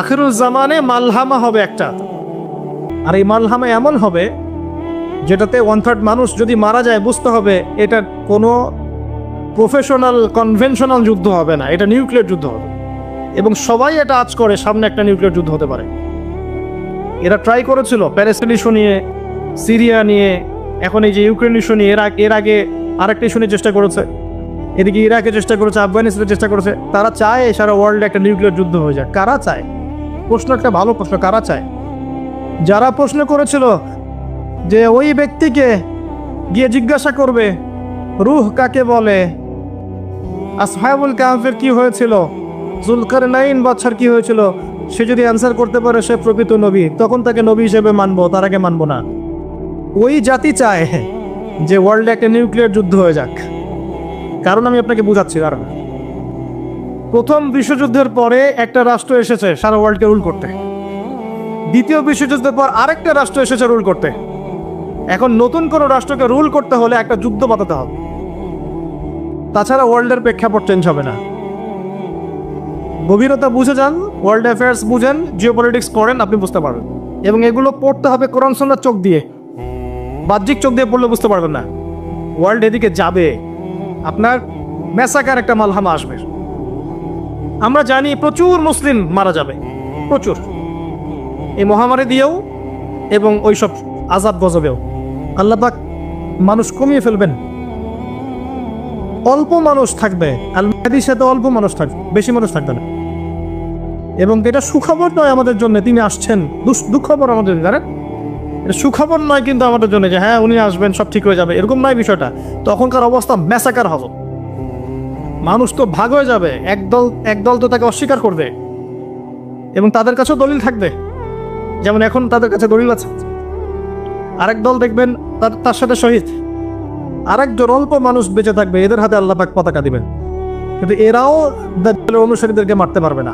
আখিরুল জামানে মালহামা হবে একটা। আর এই মালহামা এমন হবে, যেটাতে ওয়ান থার্ড মানুষ যদি মারা যায়, বুঝতে হবে এটা কোনো প্রফেশনাল কনভেনশনাল যুদ্ধ হবে না, এটা নিউক্লিয়ার যুদ্ধ হবে। এবং সবাই এটা আজ করে, সামনে একটা নিউক্লিয়ার যুদ্ধ হতে পারে। এরা ট্রাই করেছিল প্যালেস্টাইন ইস্যু নিয়ে সিরিয়া নিয়ে, এখন এই যে ইউক্রেন ইস্যু নিয়ে, এর এর আগে আরেকটা ইস্যু নিয়ে চেষ্টা করেছে। এদিকে ইরাকে চেষ্টা করেছে আফগানিস্তানের চেষ্টা করেছে। তারা চায় সারা ওয়ার্ল্ডে একটা নিউক্লিয়ার যুদ্ধ হয়ে যায় কারা চায়? প্রশ্ন একটা ভালো প্রশ্ন, কারা চায়? যারা প্রশ্ন করেছিল যে ওই ব্যক্তিকে গিয়ে জিজ্ঞাসা করবে, রুহ কাকে বলে? আসহাবুল কাহাফের কি হয়েছিল? জুলকার নাইন বাচ্চার কি হয়েছিল? সে যদি অ্যান্সার করতে পারে, সে প্রকৃত নবী। তখন তাকে নবী হিসেবে মানবো, তার আগে মানবো না। ওই জাতি চায় যে ওয়ার্ল্ডে একটা নিউক্লিয়ার যুদ্ধ হয়ে যাক। কারণ আমি আপনাকে বুঝাচ্ছি কারণ প্রথম বিশ্বযুদ্ধের পরে একটা রাষ্ট্র এসেছে সারা ওয়ার্ল্ডকে রুল করতে। দ্বিতীয় বিশ্বযুদ্ধের পর আরেকটা রাষ্ট্র এসেছে রুল করতে। এখন নতুন কোনো রাষ্ট্রকে রুল করতে হলে একটা যুদ্ধ বাতাতে হবে। তাছাড়া ওয়ার্ল্ডের প্রেক্ষাপট চেঞ্জ হবে না। গভীরতা বুঝে যান, ওয়ার্ল্ড অ্যাফেয়ার্স বুঝেন জিওপলিটিক্স করেন, আপনি বুঝতে পারবেন। এবং এগুলো পড়তে হবে কোরআন সন্ন্যার চোখ দিয়ে। বাহ্যিক চোখ দিয়ে পড়লে বুঝতে পারবেন না। ওয়ার্ল্ড এদিকে যাবে। আপনার মেসাকার একটা মালহামা আসবে। আমরা জানি প্রচুর মুসলিম মারা যাবে। প্রচুর। এই মহামারী দিয়েও এবং ওই সব আজাব গজবেও আল্লাপাক মানুষ কমিয়ে ফেলবেন। অল্প মানুষ থাকবে। সাথে অল্প মানুষ থাকবে বেশি মানুষ থাকবে না। এবং এটা সুখবর নয় আমাদের জন্য, তিনি আসছেন। দুঃখবর আমাদের জানেন? এটা সুখবর নয় কিন্তু আমাদের জন্য যে হ্যাঁ উনি আসবেন, সব ঠিক হয়ে যাবে, এরকম নয় বিষয়টা। তখনকার অবস্থা ম্যাসাকার হবে মানুষ তো ভাগ হয়ে যাবে। একদল একদল তো তাকে অস্বীকার করবে। এবং তাদের কাছেও দলিল থাকবে। যেমন এখন তাদের কাছে দলিল আছে। আরেক দল দেখবেন তার তার সাথে শহীদ। আরেকজন অল্প মানুষ বেঁচে থাকবে, এদের হাতে আল্লাহ পাক পতাকা দিবেন। কিন্তু এরাও দাজ্জালের অনুসারীদেরকে মারতে পারবে না।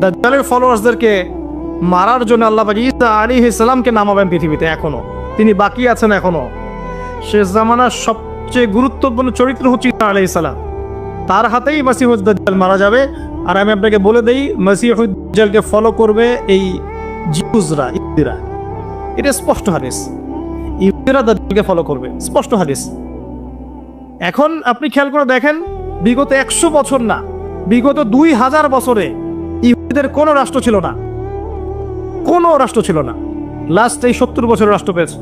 দাজ্জালের ফলোয়ার্সদেরকে মারার জন্য আল্লাহ ঈসা আলী ইসলামকে নামাবেন পৃথিবীতে এখনও। তিনি বাকি আছেন এখনও। শেষ জামানার সবচেয়ে গুরুত্বপূর্ণ চরিত্র হচ্ছে ঈসা আলী ইসলাম তার হাতেই মাসিহুদ্দাল মারা যাবে। আর আমি আপনাকে বলে দিই মাসিহুদ্দালকে ফলো করবে এই জিউজরা ইহুদিরা এটা স্পষ্ট হাদিস। ইহুদিরা দাজ্জালকে ফলো করবে। স্পষ্ট হাদিস। এখন আপনি খেয়াল করে দেখেন, বিগত একশো বছর না, বিগত দুই হাজার বছরে ইহুদিদের কোনো রাষ্ট্র ছিল না। কোনো রাষ্ট্র ছিল না। লাস্ট এই সত্তর বছরের রাষ্ট্র পেয়েছে।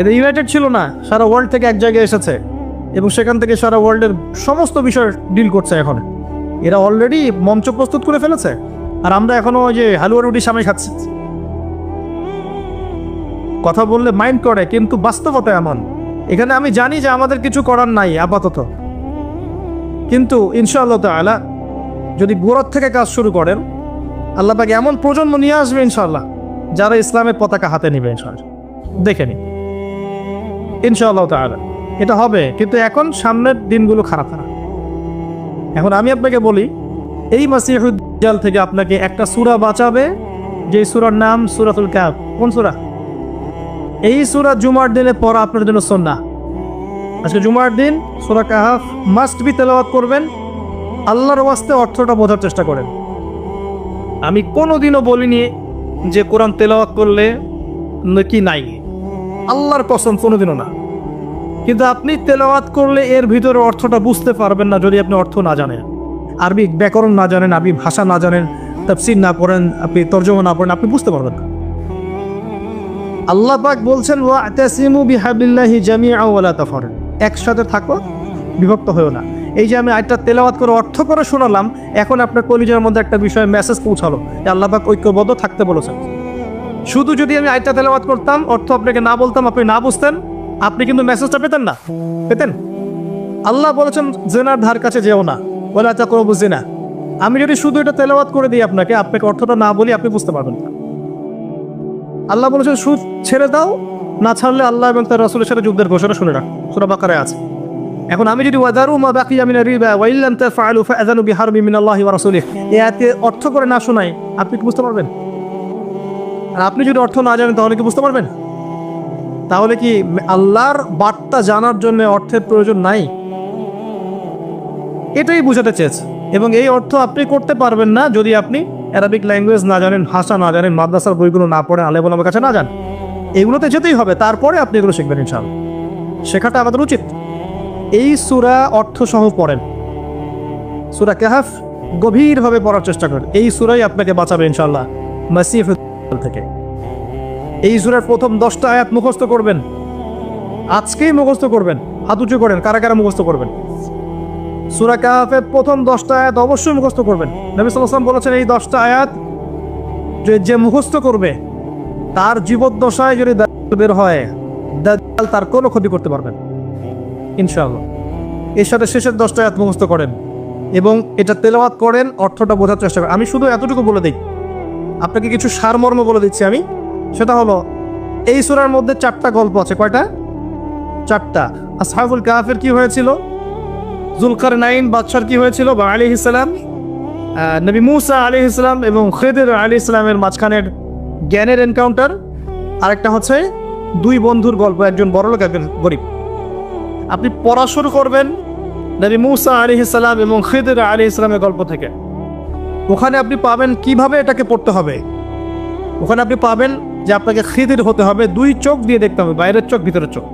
এদের ইউনাইটেড ছিল না, সারা ওয়ার্ল্ড থেকে এক জায়গায় এসেছে। এবং সেখান থেকে সারা ওয়ার্ল্ডের সমস্ত বিষয় ডিল করছে এখন। এরা অলরেডি মঞ্চ প্রস্তুত করে ফেলেছে। আর আমরা এখনও ওই যে হালুয়া রুটি সামনে খাচ্ছি। কথা বললে মাইন্ড করে, কিন্তু বাস্তবতা এমন। এখানে আমি জানি যে আমাদের কিছু করার নাই আপাতত। কিন্তু ইনশাআল্লাহ তাআলা, যদি গোড়ার থেকে কাজ শুরু করেন, আল্লাহ পাকে এমন প্রজন্ম নিয়ে আসবে ইনশাআল্লাহ, যারা ইসলামের পতাকা হাতে নেবে ইনশাআল্লাহ। দেখে নিন। ইনশাআল্লাহ তাআলা। এটা হবে, কিন্তু এখন সামনের দিনগুলো খারাপ খারাপ এখন আমি আপনাকে বলি, এই মাসিহুদ্দাল থেকে আপনাকে একটা সুরা বাঁচাবে, যে সূরার নাম সূরাতুল কাহফ। কোন সুরা? এই সুরা জুমার দিনে পড়া আপনার জন্য সন্না আজকে জুমার দিন সুরা কাহাফ মাস্ট বি তেলাওয়াত করবেন, আল্লাহর ওয়াস্তে অর্থটা বোঝার চেষ্টা করেন। আমি কোনোদিনও বলিনি যে কোরআন তেলাওয়াত করলে কি নাই। আল্লাহর কসম কোনোদিনও না। কিন্তু আপনি তেলাওয়াত করলে এর ভিতরে অর্থটা বুঝতে পারবেন না যদি আপনি অর্থ না জানেন। আরবি ব্যাকরণ না জানেন, আরবি ভাষা না জানেন, তাফসির না পড়েন, আপনি তর্জমা না পড়েন, আপনি বুঝতে পারবেন না। আল্লাহ পাক বলছেন, ওয়াতাসিমু বিহাবিল্লাহি জামিআ ওয়ালা তাফারুন একসাথে থাকো, বিভক্ত হয়েও না। এই যে আমি আয়টা তেলাওয়াত করে অর্থ করে শোনালাম, এখন আপনার কলিজার মধ্যে একটা বিষয়ে মেসেজ পৌঁছালো যে আল্লাহ পাক ঐক্যবদ্ধ থাকতে বলেছেন। শুধু যদি আমি আয়টা তেলাওয়াত করতাম, অর্থ আপনাকে না বলতাম, আপনি না বুঝতেন আপনি কিন্তু মেসেজটা পেতেন না। পেতেন। আল্লাহ বলেছেন, জেনার ধার কাছে যেও না। বলে আচ্ছা করব জেনা। আমি যদি শুধু এটা তেলাওয়াত করে দিই আপনাকে আপনাকে অর্থটা না বলি আপনি বুঝতে পারবেন না। আল্লাহ বলেছেন, সুদ ছেড়ে দাও, না ছাড়লে আল্লাহ এবং তার রাসূলের সাথে যুদ্ধের ঘোষণা শুনে রাখ। সূরা বাকারে আছে। এখন আমি যদি ওয়াদারু মা বাকিয়া মিনার রিবা ওয়া ইল্লাম তাফআলু ফাআযানু বিহারবি মিনাল্লাহি ওয়া রাসূলিহি। এই আয়াতে অর্থ করে না শোনাই, আপনি কি বুঝতে পারবেন? আর আপনি যদি অর্থ না জানেন তাহলে কি বুঝতে পারবেন? তাহলে কি আল্লাহর বার্তা জানার জন্য অর্থের প্রয়োজন নাই? এটাই বুঝাতে চেয়েছে। এবং এই অর্থ আপনি করতে পারবেন না যদি আপনি অ্যারাবিক ল্যাঙ্গুয়েজ না জানেন, ভাষা না জানেন, মাদ্রাসার বইগুলো না পড়েন, আলেম আমার কাছে না যান। এগুলোতে যেতেই হবে, তারপরে আপনি এগুলো শিখবেন ইনশাআল্লাহ। শেখাটা আমাদের উচিত। এই সুরা অর্থ সহ পড়েন। সুরা কাহাফ গভীরভাবে পড়ার চেষ্টা করেন। এই সুরাই আপনাকে বাঁচাবে ইনশাআল্লাহ। মাসিফ থেকে। এই সুরার প্রথম দশটা আয়াত মুখস্থ করবেন। আজকেই মুখস্থ করবেন। হাত উঁচু করেন, কারা কারা মুখস্থ করবেন? সুরা কাহাফের প্রথম দশটা আয়াত অবশ্যই মুখস্থ করবেন। নবী সাল্লাম বলেছেন, এই দশটা আয়াত যে যে মুখস্থ করবে, তার জীবদ্দশায় যদি বের হয় তার কোনো ক্ষতি করতে পারবেন ইনশাআল্লাহ। এর সাথে শেষের দশটা আয়াত মুখস্থ করেন এবং এটা তেলাওয়াত করেন, অর্থটা বোঝার চেষ্টা করেন। আমি শুধু এতটুকু বলে দিই। আপনাকে কিছু সারমর্ম বলে দিচ্ছি আমি। সেটা হলো, এই সুরার মধ্যে চারটা গল্প আছে। কয়টা? চারটা। আসহাবুল কাহাফের কি হয়েছিল? জুলকার নাইন বাদশার কি হয়েছিল? বা আলী ইসলাম নবী মুসা আলী ইসলাম এবং খেদের আলী ইসলামের মাঝখানের জ্ঞানের এনকাউন্টার আরেকটা হচ্ছে, দুই বন্ধুর গল্প, একজন বড়লোক, একজন গরিব। আপনি পড়া শুরু করবেন নবী মুসা আলী ইসলাম এবং খেদের আলী ইসলামের গল্প থেকে। ওখানে আপনি পাবেন কীভাবে এটাকে পড়তে হবে। ওখানে আপনি পাবেন যে আপনাকে খিদির হতে হবে, দুই চোখ দিয়ে দেখতে হবে, বাইরের চোখ, ভিতরের চোখ।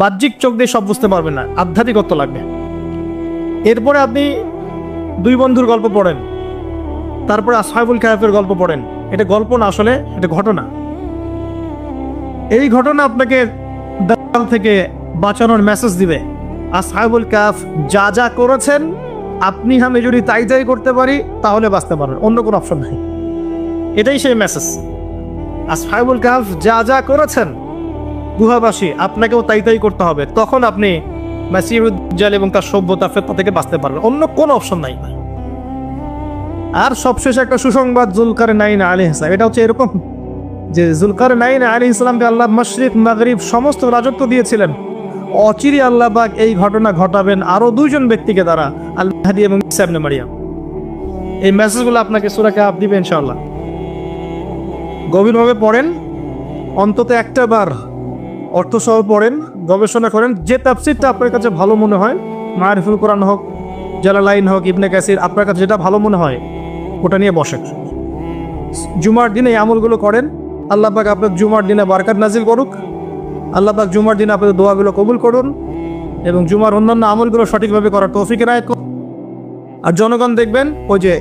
বাহ্যিক চোখ দিয়ে সব বুঝতে পারবেন না, আধ্যাত্মিকত্ব লাগবে। এরপরে আপনি দুই বন্ধুর গল্প পড়েন, তারপরে আসহাবুল কাহাফের গল্প পড়েন। এটা গল্প না আসলে, এটা ঘটনা। এই ঘটনা আপনাকে দাল থেকে বাঁচানোর মেসেজ দিবে। আসহাবুল কাফ যা যা করেছেন, আপনি আমি যদি তাই তাই করতে পারি, তাহলে বাঁচতে পারেন অন্য কোনো অপশন নাই। এটাই সেই মেসেজ আসহাবুল কাফ যা যা করেছেন, গুহাবাসী, আপনাকেও তাই তাই করতে হবে। তখন আপনি মাসিউজ্জাল এবং তার সভ্যতা, ফেতনা থেকে বাঁচতে পারবেন। অন্য কোনো অপশন নাই। আর সবশেষে একটা সুসংবাদ, জুলকার নাইন আলী ইসলাম। এটা হচ্ছে এরকম যে জুলকার নাইন আলী ইসলামকে আল্লাহ মশরিক, মাগরিব সমস্ত রাজত্ব দিয়েছিলেন। অচিরি আল্লাহ পাক এই ঘটনা ঘটাবেন আরও দুইজন ব্যক্তিকে দ্বারা আল্লাহাদি এবং ইসাবনে মারিয়াম এই মেসেজগুলো আপনাকে সুরাকে আপ দিবে, ইনশাআল্লাহ। গভীরভাবে পড়েন, অন্তত একটা বার অর্থ সহ পড়েন, গবেষণা করেন। যে তাফসিরটা আপনার কাছে ভালো মনে হয়, মারিফুল কোরআন হোক, জালালাইন হোক, ইবনে কাসির, আপনার কাছে যেটা ভালো মনে হয়, ওটা নিয়ে বসেন। জুমার দিনে এই আমলগুলো করেন। আল্লাহ পাক আপনার জুমার দিনে বারকাত নাজিল করুক। আল্লাহ পাক জুমার দিনে আপনাদের দোয়াগুলো কবুল করুন এবং জুমার অন্যান্য আমলগুলো সঠিকভাবে করার তৌফিক রায় আর জনগণ দেখবেন, ওই যে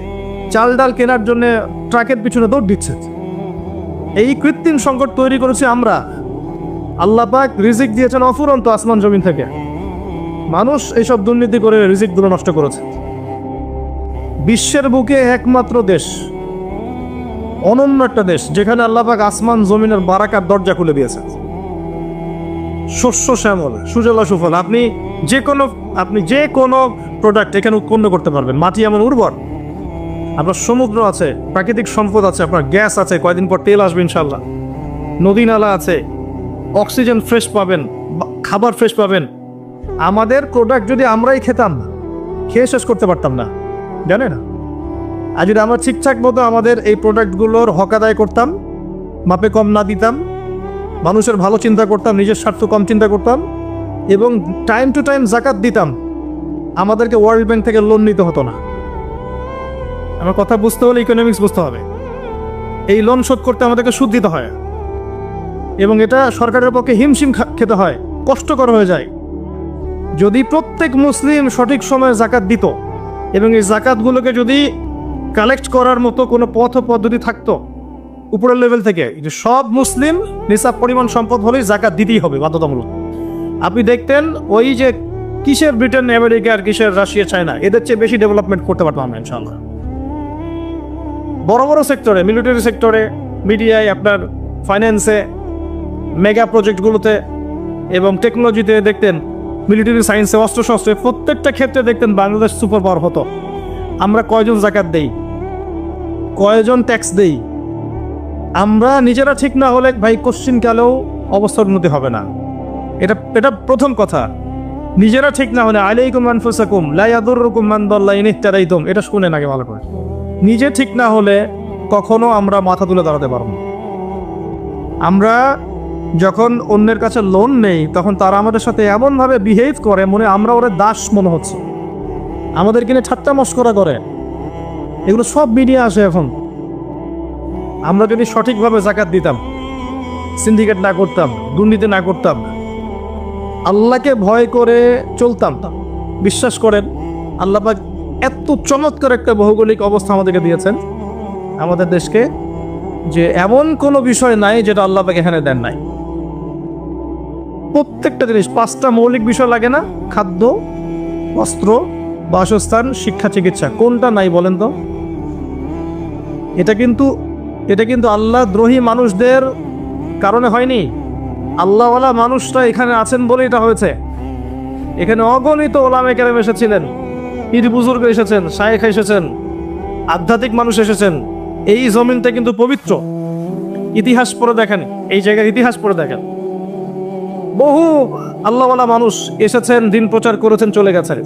চাল ডাল কেনার জন্য ট্রাকের পিছনে দৌড় দিচ্ছে। এই কৃত্রিম সংকট তৈরি করেছি আমরা। আল্লাহ পাক রিজিক দিয়েছেন অফুরন্ত আসমান জমিন থেকে। মানুষ এইসব দুর্নীতি করে রিজিকগুলো নষ্ট করেছে। বিশ্বের বুকে একমাত্র দেশ, অনন্য একটা দেশ, যেখানে আল্লাহ পাক আসমান জমিনের বারাকার দরজা খুলে দিয়েছে শস্য শ্যামল, সুজলা সুফল, আপনি যে কোনো আপনি যে কোনো প্রোডাক্ট এখানে উৎপন্ন করতে পারবেন। মাটি এমন উর্বর। আপনার সমুদ্র আছে, প্রাকৃতিক সম্পদ আছে, আপনার গ্যাস আছে, কয়দিন পর তেল আসবে ইনশাল্লাহ নদী নালা আছে, অক্সিজেন ফ্রেশ পাবেন খাবার ফ্রেশ পাবেন। আমাদের প্রোডাক্ট যদি আমরাই খেতাম, খেয়ে শেষ করতে পারতাম না জানে না আর যদি আমরা ঠিকঠাক মতো আমাদের এই প্রোডাক্টগুলোর হক আদায় করতাম, মাপে কম না দিতাম, মানুষের ভালো চিন্তা করতাম, নিজের স্বার্থ কম চিন্তা করতাম, এবং টাইম টু টাইম জাকাত দিতাম, আমাদেরকে ওয়ার্ল্ড ব্যাংক থেকে লোন নিতে হতো না। আমার কথা বুঝতে হলে ইকোনমিক্স বুঝতে হবে। এই লোন শোধ করতে আমাদেরকে সুদ দিতে হয়। এবং এটা সরকারের পক্ষে হিমশিম খেতে হয়, কষ্টকর হয়ে যায়। যদি প্রত্যেক মুসলিম সঠিক সময়ে জাকাত দিত এবং এই জাকাতগুলোকে যদি কালেক্ট করার মতো কোনো পথ পদ্ধতি থাকতো, উপরের লেভেল থেকে যে সব মুসলিম নিসাব পরিমাণ সম্পদ হলেই জাকাত দিতেই হবে বাধ্যতামূলক। আপনি দেখতেন ওই যে কিসের ব্রিটেন, আমেরিকা আর কিসের রাশিয়া, চায়না, এদের চেয়ে বেশি ডেভেলপমেন্ট করতে পারতাম আমরা ইনশাল্লাহ বড় বড় সেক্টরে মিলিটারি সেক্টরে, মিডিয়ায় আপনার ফাইন্যান্সে মেগা প্রজেক্টগুলোতে এবং টেকনোলজিতে দেখতেন মিলিটারি সায়েন্সে অস্ত্রশস্ত্রে প্রত্যেকটা ক্ষেত্রে দেখতেন বাংলাদেশ সুপার পাওয়ার হতো। আমরা কয়জন জাকাত দেই? কয়জন ট্যাক্স দেই? আমরা নিজেরা ঠিক না হলে ভাই কোশ্চিন কালেও অবস্থার উন্নতি হবে না। এটা এটা প্রথম কথা। নিজেরা ঠিক না হলে, আলাইকুম আনফুসাকুম লাইয়াদুরকুম মান দাল্লা ইন ইহতাদাইতুম এটা শুনেন আগে ভালো করে। নিজে ঠিক না হলে কখনো আমরা মাথা তুলে দাঁড়াতে পারব আমরা যখন অন্যের কাছে লোন নেই, তখন তারা আমাদের সাথে এমনভাবে বিহেভ করে মনে আমরা ওরা দাস মনে হচ্ছে। আমাদের কিনে ঠাট্টা মস্করা করে। এগুলো সব মিডিয়া আসে এখন। আমরা যদি সঠিকভাবে জাকাত দিতাম সিন্ডিকেট না করতাম, দুর্নীতি না করতাম, আল্লাহকে ভয় করে চলতাম। বিশ্বাস করেন, আল্লাহ এত চমৎকার একটা ভৌগোলিক অবস্থা আমাদেরকে দিয়েছেন। আমাদের দেশকে যে এমন কোনো বিষয় নাই যেটা আল্লাহ এখানে দেন নাই। প্রত্যেকটা জিনিস, পাঁচটা মৌলিক বিষয় লাগে না? খাদ্য, বস্ত্র, বাসস্থান, শিক্ষা, চিকিৎসা। কোনটা নাই বলেন তো? এটা কিন্তু এটা কিন্তু আল্লাহ দ্রোহী মানুষদের কারণে হয়নি। আল্লাহওয়ালা মানুষরা এখানে আছেন বলে এটা হয়েছে। এখানে অগণিত ওলামে কেরাম এসেছিলেন। পীর বুজুর্গ এসেছেন, শায়েখ এসেছেন, আধ্যাত্মিক মানুষ এসেছেন। এই জমিনটা কিন্তু পবিত্র। ইতিহাস পরে দেখেন, এই জায়গার ইতিহাস পরে দেখেন। বহু আল্লাহওয়ালা মানুষ এসেছেন, দিন প্রচার করেছেন, চলে গেছেন।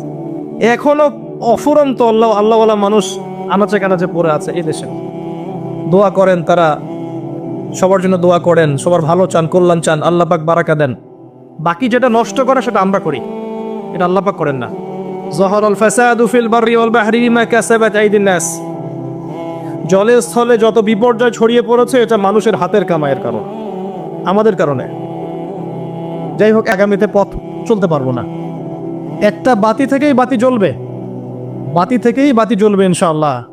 এখনও অফুরন্ত আল্লাহ, আল্লাহওয়ালা মানুষ আনাচে কানাচে পড়ে আছে এই দেশে। দোয়া করেন তারা, সবার জন্য দোয়া করেন, সবার ভালো চান, কল্যাণ চান, আল্লাহ পাক বারাকা দেন। বাকি যেটা নষ্ট করে সেটা আমরা করি। এটা আল্লাহ পাক করেন না। জহরল ফাসাদু ফিল বাররি ওয়াল বাহরি বিমা কাসাবাত আইদিন নাস জলে স্থলে যত বিপর্যয় ছড়িয়ে পড়েছে, এটা মানুষের হাতের কামাইয়ের কারণ। আমাদের কারণে। যাই হোক, আগামীতে পথ চলতে পারব না। একটা বাতি থেকেই বাতি জ্বলবে। বাতি থেকেই বাতি জ্বলবে, ইনশাআল্লাহ।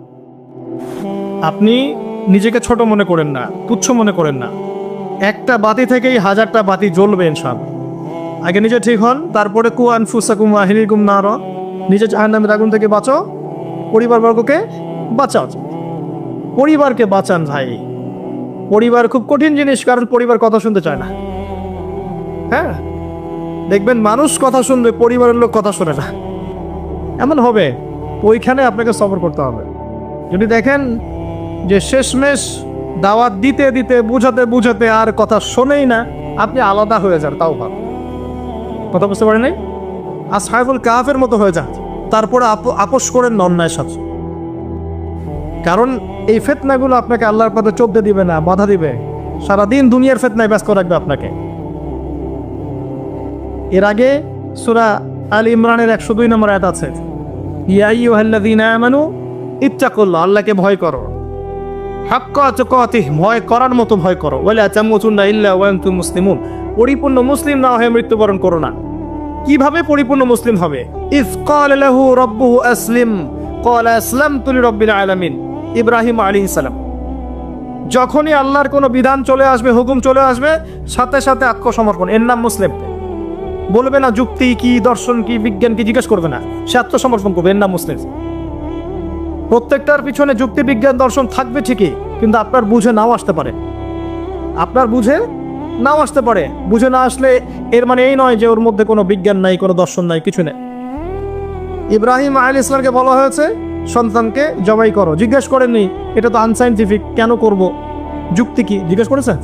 আপনি নিজেকে ছোট মনে করেন না, তুচ্ছ মনে করেন না। একটা বাতি থেকেই হাজারটা বাতি জ্বলবে, ইনশাআল্লাহ। আগে নিজে ঠিক হন, তারপরে কু আনফুসাকুম আহিলিকুম না নিজে জাহান্নামের আগুন থেকে বাঁচো। পরিবারবর্গকে বাঁচাও। পরিবারকে বাঁচান ভাই। পরিবার খুব কঠিন জিনিস, কারণ পরিবার কথা শুনতে চায় না। হ্যাঁ? দেখবেন মানুষ কথা শুনবে পরিবারের লোক কথা শোনে না। এমন হবে, ওইখানে আপনাকে সফর করতে হবে। যদি দেখেন যে শেষমেশ দাওয়াত দিতে দিতে, বুঝাতে বুঝাতে আর কথা শোনেই না, আপনি আলাদা হয়ে যান, তাও ভাব কথা বুঝতে পারেন আর সাহেবুল কাহাফের মতো হয়ে যান। তারপরে আপোষ করেন অন্যায় সাথে। কারণ এই ফেতনাগুলো আপনাকে আল্লাহর পথে চলতে দিবে না, বাধা দিবে। সারাদিন দুনিয়ার ফেতনায় ব্যস্ত রাখবে আপনাকে। এর আগে সুরা আল ইমরানের একশো দুই নম্বর আয়াত আছে। ইয়াইয়ুহাল্লাযীনা আমানু, ইত্তাকুল্লাহ, আল্লাহকে ভয় করো। হাক্কা তুকাতিহ, ভয় করার মতো ভয় করো। ওয়ালা তামুতুন্না ইল্লা ওয়া আনতুম মুসলিমুন। পরিপূর্ণ মুসলিম না হয়ে মৃত্যুবরণ করো না। কীভাবে পরিপূর্ণ মুসলিম হবে? ইব্রাহিম আলাইহিস সালাম। যখনই আল্লাহর কোনো বিধান চলে আসবে, হুকুম চলে আসবে, সাথে সাথে আত্মসমর্পণ। এর নাম মুসলিম। বলবে না, যুক্তি কি, দর্শন কি, বিজ্ঞান কি, জিজ্ঞেস করবে না। সে আত্মসমর্পণ করবে, এর নাম মুসলিম। প্রত্যেকটার পিছনে যুক্তি, বিজ্ঞান, দর্শন থাকবে ঠিকই, কিন্তু আপনার বুঝে নাও আসতে পারে। আপনার বুঝে নাও আসতে পারে। বুঝে না আসলে এর মানে এই নয় যে ওর মধ্যে কোনো বিজ্ঞান নাই, কোনো দর্শন নাই, কিছু নেই। ইব্রাহিম আল ইসলামকে বলা হয়েছে, সন্তানকে জবাই করো। জিজ্ঞেস করেননি, এটা তো আনসাইন্টিফিক কেন করব? যুক্তি কি? জিজ্ঞেস করেছেন?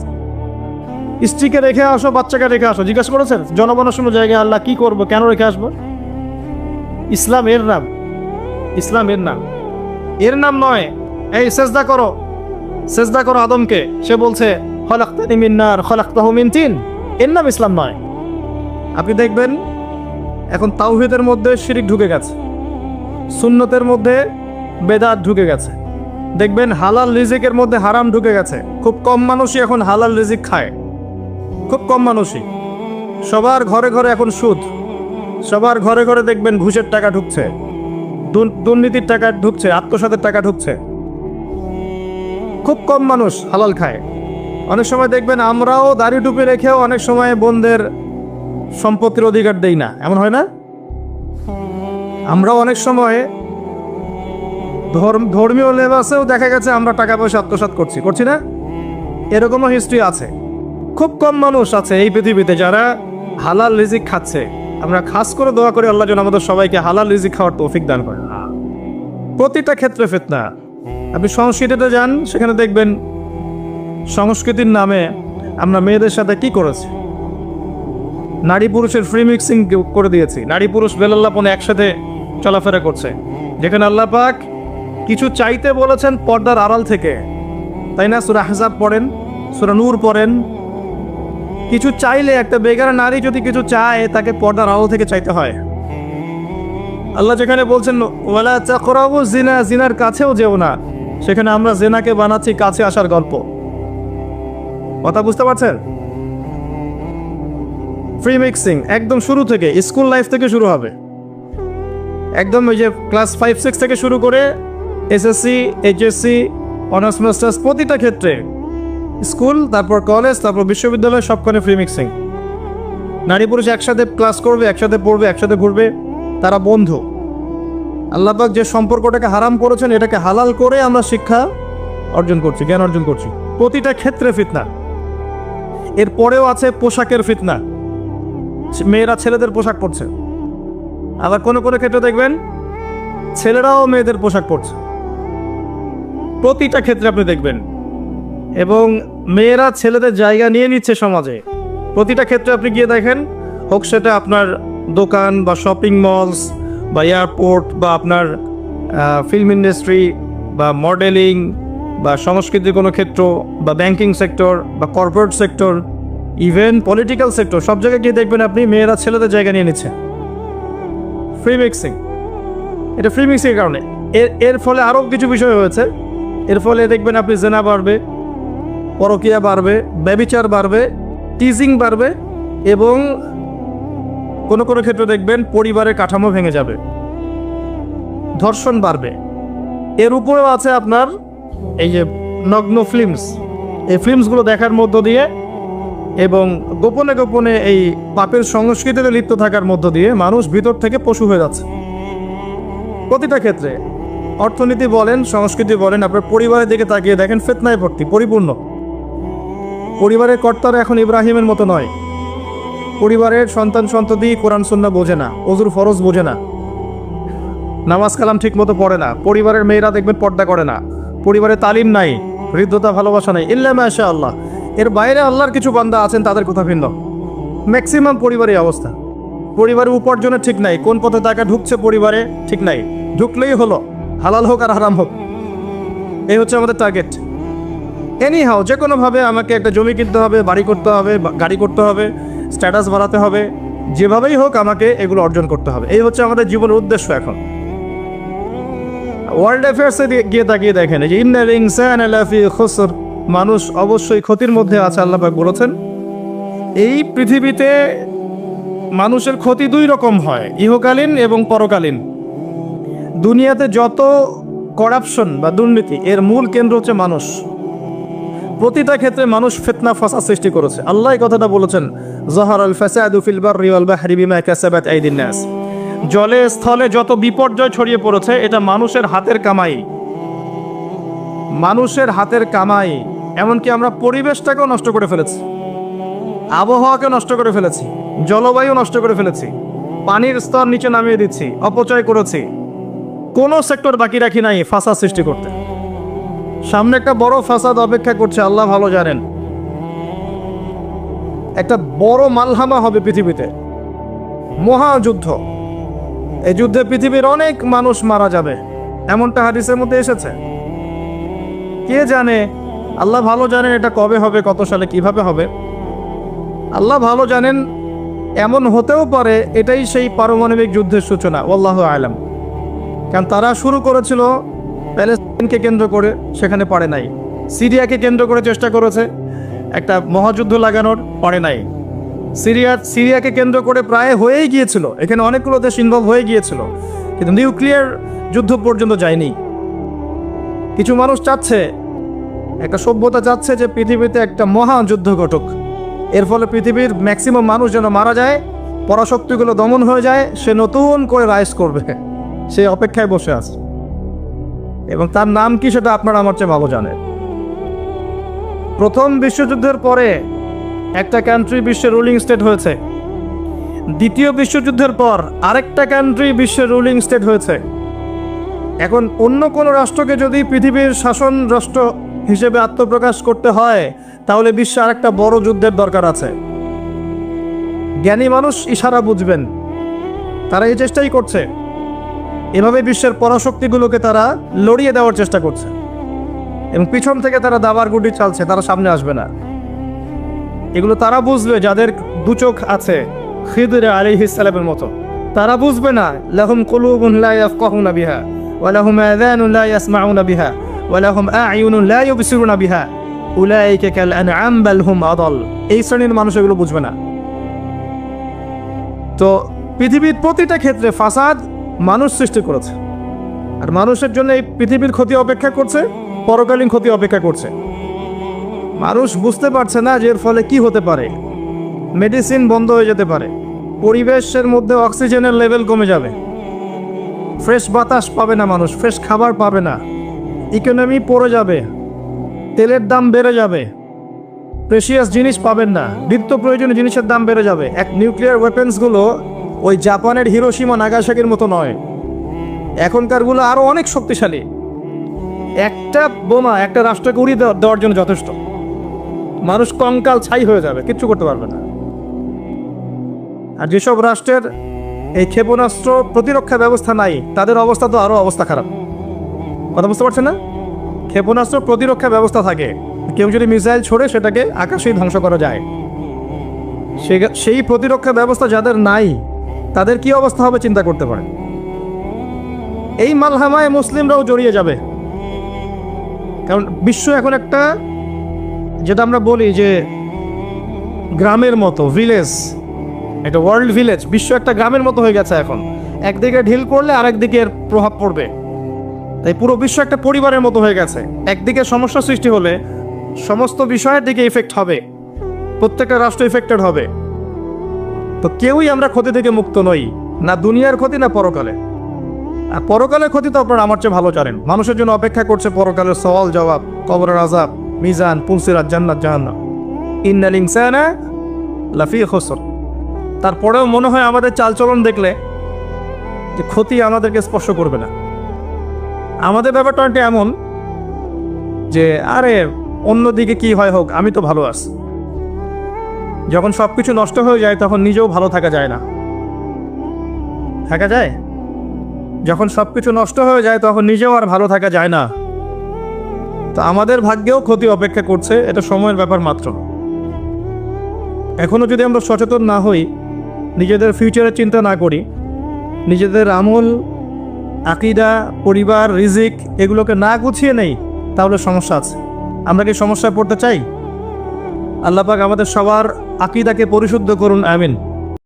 স্ত্রীকে রেখে আসো, বাচ্চাকে রেখে আসো। জিজ্ঞেস করেছেন? জনবনশূন্য জায়গায় আল্লাহ কি করব, কেন রেখে আসব? ইসলাম এর নাম। ইসলাম এর নাম। এর নাম নয়, এই সেজদা করো। সেজদা করো আদমকে। সে বলছে খলাক্তানি মিন্নার, খলাক্তাহু মিন তিন। এর নাম ইসলাম নয়। আপনি দেখবেন, এখন তাওহিদের মধ্যে শিরিক ঢুকে গেছে। সুন্নতের মধ্যে বেদাত ঢুকে গেছে। দেখবেন, হালাল রিজিকের মধ্যে হারাম ঢুকে গেছে। খুব কম মানুষই এখন হালাল রিজিক খায়। খুব কম মানুষই। সবার ঘরে ঘরে এখন সুদ। সবার ঘরে ঘরে দেখবেন ঘুষের টাকা ঢুকছে। দুর- দুর্নীতির টাকা ঢুকছে, আত্মসাতের টাকা ঢুকছে। খুব কম মানুষ হালাল খায়। অনেক সময় দেখবেন আমরাও দাড়ি টুপি রেখেও অনেক সময় বোনদের সম্পত্তির অধিকার দেই না। এমন হয় না? আমরাও অনেক সময় ধর্ম, ধর্মীয় লেবাসেও দেখা গেছে আমরা টাকা পয়সা আত্মসাৎ করছি। করছি না? এরকমও হিস্ট্রি আছে। খুব কম মানুষ আছে এই পৃথিবীতে যারা হালাল রিজিক খাচ্ছে। আমরা খাস করে দোয়া করি আল্লাহ যেন আমাদের সবাইকে হালাল রিজিক খাওয়ার তৌফিক দান করেন। প্রতিটা ক্ষেত্রে ফেতনা। আপনি সংস্কৃতিতে যান, সেখানে দেখবেন সংস্কৃতির নামে আমরা মেয়েদের সাথে কি করেছি? নারী পুরুষের ফ্রি মিক্সিং করে দিয়েছি। নারী পুরুষ বেলাল্লাপনে একসাথে চলাফেরা করছে। যেখানে আল্লাহ পাক কিছু চাইতে বলেছেন পর্দার আড়াল থেকে। তাই না? সুরা হাজাব পড়েন, সুরা নূর পড়েন। কিছু চাইলে একটা বেগার নারী যদি কিছু চায়, তাকে পর্দার আড়াল থেকে চাইতে হয়। আল্লাহ যেখানে বলছেন, ওয়ালা চাকরাবু জিনা জিনার কাছেও যেও না। সেখানে আমরা জেনাকে বানাচ্ছি কাছে আসার গল্প। কথা বুঝতে পারছেন? ফ্রি মিক্সিং একদম শুরু থেকে স্কুল লাইফ থেকে শুরু হবে। একদম ওই যে ক্লাস ফাইভ সিক্স থেকে শুরু করে এসএসসি এইচএসসি অনার্স মাস্টার্স প্রতিটা ক্ষেত্রে। স্কুল তারপর কলেজ তারপর বিশ্ববিদ্যালয় সবখানে ফ্রি মিক্সিং নারী পুরুষ একসাথে ক্লাস করবে, একসাথে পড়বে, একসাথে ঘুরবে, তারা বন্ধু। আল্লাহবাক যে সম্পর্কটাকে হারাম করেছেন, এটাকে হালাল করে আমরা শিক্ষা অর্জন করছি, জ্ঞান অর্জন করছি। প্রতিটা ক্ষেত্রে ফিতনা। এরপরেও আছে পোশাকের ফিতনা। মেয়েরা ছেলেদের পোশাক পরছে। আবার কোনো কোনো ক্ষেত্রে দেখবেন ছেলেরাও মেয়েদের পোশাক পরছে। প্রতিটা ক্ষেত্রে আপনি দেখবেন। এবং মেয়েরা ছেলেদের জায়গা নিয়ে নিচ্ছে সমাজে। প্রতিটা ক্ষেত্রে আপনি গিয়ে দেখেন, হোক সেটা আপনার দোকান বা শপিং মলস বা এয়ারপোর্ট বা আপনার ফিল্ম ইন্ডাস্ট্রি বা মডেলিং বা সংস্কৃতির কোনো ক্ষেত্র বা ব্যাংকিং সেক্টর বা corporate sector even political sector সব জায়গায় গিয়ে দেখবেন আপনি মেয়েরা ছেলেদের জায়গা নিয়ে নিচ্ছে। ফ্রি মিক্সিং এটা ফ্রি মিক্সিংয়ের কারণে। এর এর ফলে আরও কিছু বিষয় হয়েছে। এর ফলে দেখবেন আপনি জেনা বাড়বে, পরকিয়া বাড়বে, ব্যবিচার বাড়বে টিজিং বাড়বে এবং কোনো কোনো ক্ষেত্রে দেখবেন পরিবারের কাঠামো ভেঙে যাবে। ধর্ষণ বাড়বে। এর উপরেও আছে আপনার এই যে নগ্ন ফিল্মস এই ফিল্মসগুলো দেখার মধ্য দিয়ে এবং গোপনে গোপনে এই পাপের সংস্কৃতিতে লিপ্ত থাকার মধ্য দিয়ে মানুষ ভিতর থেকে পশু হয়ে যাচ্ছে। প্রতিটা ক্ষেত্রে অর্থনীতি বলেন, সংস্কৃতি বলেন, আপনার পরিবারের দিকে তাকিয়ে দেখেন, ফেতনায় ভর্তি, পরিপূর্ণ। পরিবারের কর্তারা এখন ইব্রাহিমের মতো নয়। পরিবারের সন্তান সন্ততি কোরআন সুন্না বোঝে না অজুর ফরজ বোঝে না। নামাজ কালাম ঠিক মতো পড়ে না, পরিবারের মেয়েরা দেখবেন পর্দা করে না। পরিবারে তালিম নাই, হৃদ্যতা, ভালোবাসা নাই, ইল্লা মাশা আল্লাহ এর বাইরে আল্লাহর কিছু বান্দা আছেন, তাদের কথা ভিন্ন। ম্যাক্সিমাম পরিবারের অবস্থা। পরিবারের উপার্জনের ঠিক নাই, কোন পথে টাকা ঢুকছে পরিবারে ঠিক নাই। ঢুকলেই হলো, হালাল হোক আর হারাম হোক। এই হচ্ছে আমাদের টার্গেট এনি হাও যে কোনোভাবে আমাকে একটা জমি কিনতে হবে, বাড়ি করতে হবে গাড়ি করতে হবে স্ট্যাটাস বাড়াতে হবে, যেভাবেই হোক আমাকে এগুলো অর্জন করতে হবে। এই হচ্ছে আমাদের জীবনের উদ্দেশ্য এখন। ওয়ার্ল্ড অ্যাফেয়ার্সে গিয়ে তাকিয়ে দেখেন যে ইন্নাল ইনসান লাফি খুসর, মানুষ অবশ্যই ক্ষতির মধ্যে আছে, আল্লাহ বলেছেন। এই পৃথিবীতে মানুষের ক্ষতি দুই রকম হয়, ইহকালীন এবং পরকালীন। দুনিয়াতে যত করাপশন বা দুর্নীতি, এর মূল কেন্দ্র হচ্ছে মানুষ। প্রতিটা ক্ষেত্রে মানুষ ফেতনা, ফাসাদ সৃষ্টি করেছে। আল্লাহ কথাটা বলেছেন জহার আল ফাসাদু ফিল বাহরি বিমা কাসাবাত আইদিন নাস। জলে স্থলে যত বিপর্যয় ছড়িয়ে পড়েছে, এটা মানুষের হাতের কামাই। মানুষের হাতের কামাই, এমনকি আমরা পরিবেশটাকেও নষ্ট করে ফেলেছি। আবহাওয়াকে নষ্ট করে ফেলেছি। জলবায়ু নষ্ট করে ফেলেছি। পানির স্তর নিচে নামিয়ে দিচ্ছি, অপচয় করেছি। কোনো সেক্টর বাকি রাখি নাই ফাসাদ সৃষ্টি করতে। সামনে একটা বড় ফাসাদ অপেক্ষা করছে, আল্লাহ ভালো জানেন। একটা বড় মালহামা হবে পৃথিবীতে। মহাযুদ্ধ। এই যুদ্ধে পৃথিবীর অনেক মানুষ মারা যাবে, এমনটা হাদিসের মধ্যে এসেছে। কে জানে, আল্লাহ ভালো জানেন এটা কবে হবে, কত সালে কীভাবে হবে। আল্লাহ ভালো জানেন, এমন হতেও পারে, এটাই সেই পারমাণবিক যুদ্ধের সূচনা আল্লাহ আলম। কারণ তারা শুরু করেছিল প্যালেস্তাইনকে কেন্দ্র করে, সেখানে পারে নাই। সিরিয়াকে কেন্দ্র করে চেষ্টা করেছে, একটা মহাযুদ্ধ লাগানোর, পারে নাই। সিরিয়া, সিরিয়াকে কেন্দ্র করে প্রায় হয়েই গিয়েছিল। এখানে অনেকগুলো দেশ ইনভলভ হয়ে গিয়েছিল। কিন্তু নিউক্লিয়ার যুদ্ধ পর্যন্ত যায়নি। কিছু মানুষ চাচ্ছে, একটা সভ্যতা চাচ্ছে যে পৃথিবীতে একটা মহা যুদ্ধ ঘটুক। এর ফলে পৃথিবীর ম্যাক্সিমাম মানুষ যেন মারা যায়, পরাশক্তিগুলো দমন হয়ে যায়, সে নতুন করে রাইজ করবে। সে অপেক্ষায় বসে আছে। এবং তার নাম কি সেটা আপনারা আমার চেয়ে ভালো জানেন। প্রথম বিশ্বযুদ্ধের পরে একটা কান্ট্রি বিশ্বের রুলিং স্টেট হয়েছে। দ্বিতীয় বিশ্বযুদ্ধের পর আরেকটা কান্ট্রি বিশ্বের রুলিং স্টেট হয়েছে। এখন অন্য কোনো রাষ্ট্রকে যদি পৃথিবীর শাসন রাষ্ট্র হিসেবে আত্মপ্রকাশ করতে হয়, তাহলে বিশ্বে আরেকটা বড় যুদ্ধের দরকার আছে। জ্ঞানী মানুষ ইশারা বুঝবেন। তারা এই চেষ্টাই করছে। এভাবে বিশ্বের পরাশক্তিগুলোকে তারা লড়িয়ে দেওয়ার চেষ্টা করছে। এবং পিছন থেকে তারা দাবার গুটি চালছে তারা সামনে আসবে না। এগুলো তারা বুঝবে যাদের দু চোখ আছে, খিদরে আলী ইসালামের মতো। তারা বুঝবে না, লাহুম কুলুবুন বিহা, ওয়া লাহুম ইয়াসমাউনা বিহা, ওয়া লাহুম ইউবসিরুনা বিহা। উলাইকা কাল আনআম, বাল হুম আদাল। এই শ্রেণির মানুষ এগুলো বুঝবে না। তো পৃথিবীর প্রতিটা ক্ষেত্রে ফাসাদ মানুষ সৃষ্টি করেছে। আর মানুষের জন্য এই পৃথিবীর ক্ষতি অপেক্ষা করছে, পরকালীন ক্ষতি অপেক্ষা করছে। মানুষ বুঝতে পারছে না যে এর ফলে কি হতে পারে। মেডিসিন বন্ধ হয়ে যেতে পারে। পরিবেশের মধ্যে অক্সিজেনের লেভেল কমে যাবে। ফ্রেশ বাতাস পাবে না মানুষ, ফ্রেশ খাবার পাবে না। ইকোনমি পড়ে যাবে। তেলের দাম বেড়ে যাবে। প্রেশিয়াস জিনিস পাবেন না। নিত্য প্রয়োজনীয় জিনিসের দাম বেড়ে যাবে। এক নিউক্লিয়ার ওয়েপেন্সগুলো ওই জাপানের হিরোসীমা নাগাসাকির মতো নয়। এখনকারগুলো আরও অনেক শক্তিশালী। একটা বোমা একটা রাষ্ট্রকে উড়িয়ে দেওয়ার জন্য যথেষ্ট। মানুষ কঙ্কাল ছাই হয়ে যাবে, কিচ্ছু করতে পারবে না। আর যেসব রাষ্ট্রের এই ক্ষেপণাস্ত্র প্রতিরক্ষা ব্যবস্থা নাই, তাদের অবস্থা তো আরও অবস্থা খারাপ। কথা বুঝতে পারছেন না? ক্ষেপণাস্ত্র প্রতিরক্ষা ব্যবস্থা থাকে, কেউ যদি মিসাইল ছোড়ে, সেটাকে আকাশেই ধ্বংস করা যায়। সেই প্রতিরক্ষা ব্যবস্থা যাদের নাই, তাদের কি অবস্থা হবে চিন্তা করতে পারে? এই মালহামায় মুসলিমরাও জড়িয়ে যাবে। কারণ বিশ্ব এখন একটা যেটা আমরা বলি যে গ্রামের মতো ভিলেজ একটা ওয়ার্ল্ড ভিলেজ বিশ্ব একটা গ্রামের মতো হয়ে গেছে এখন। একদিকে ঢিল পড়লে আরেকদিকে এর প্রভাব পড়বে। তাই পুরো বিশ্ব একটা পরিবারের মতো হয়ে গেছে। একদিকে সমস্যা সৃষ্টি হলে সমস্ত বিষয়ের দিকে ইফেক্ট হবে। প্রত্যেকটা রাষ্ট্র ইফেক্টেড হবে। তো কেউই আমরা ক্ষতি থেকে মুক্ত নই, না দুনিয়ার ক্ষতি, না পরকালে। আর পরকালের ক্ষতি তো আপনারা আমার চেয়ে ভালো জানেন। মানুষের জন্য অপেক্ষা করছে পরকালের সওয়াল জবাব কবরের আজাব মিজান পুলসিরাত জান্নাত জাহান্নাম। ইন্নাল ইনসানা লাফি খসর। তারপরেও মনে হয় আমাদের চালচলন দেখলে যে ক্ষতি আমাদেরকে স্পর্শ করবে না। আমাদের ব্যাপারটা এমন যে, আরে, অন্যদিকে কি হয় হোক, আমি তো ভালো আছি। যখন সব কিছু নষ্ট হয়ে যায়, তখন নিজেও ভালো থাকা যায় না। থাকা যায়? যখন সব কিছু নষ্ট হয়ে যায়, তখন নিজেও আর ভালো থাকা যায় না। তো আমাদের ভাগ্যেও ক্ষতি অপেক্ষা করছে, এটা সময়ের ব্যাপার মাত্র। এখনও যদি আমরা সচেতন না হই, নিজেদের ফিউচারের চিন্তা না করি, নিজেদের আমল, আকিদা, পরিবার, রিজিক এগুলোকে না গুছিয়ে নেই, তাহলে সমস্যা আছে। আমরা কি সমস্যায় পড়তে চাই? আল্লাহ পাক আমাদের সবার আকিদাকে পরিশুদ্ধ করুন, আমিন।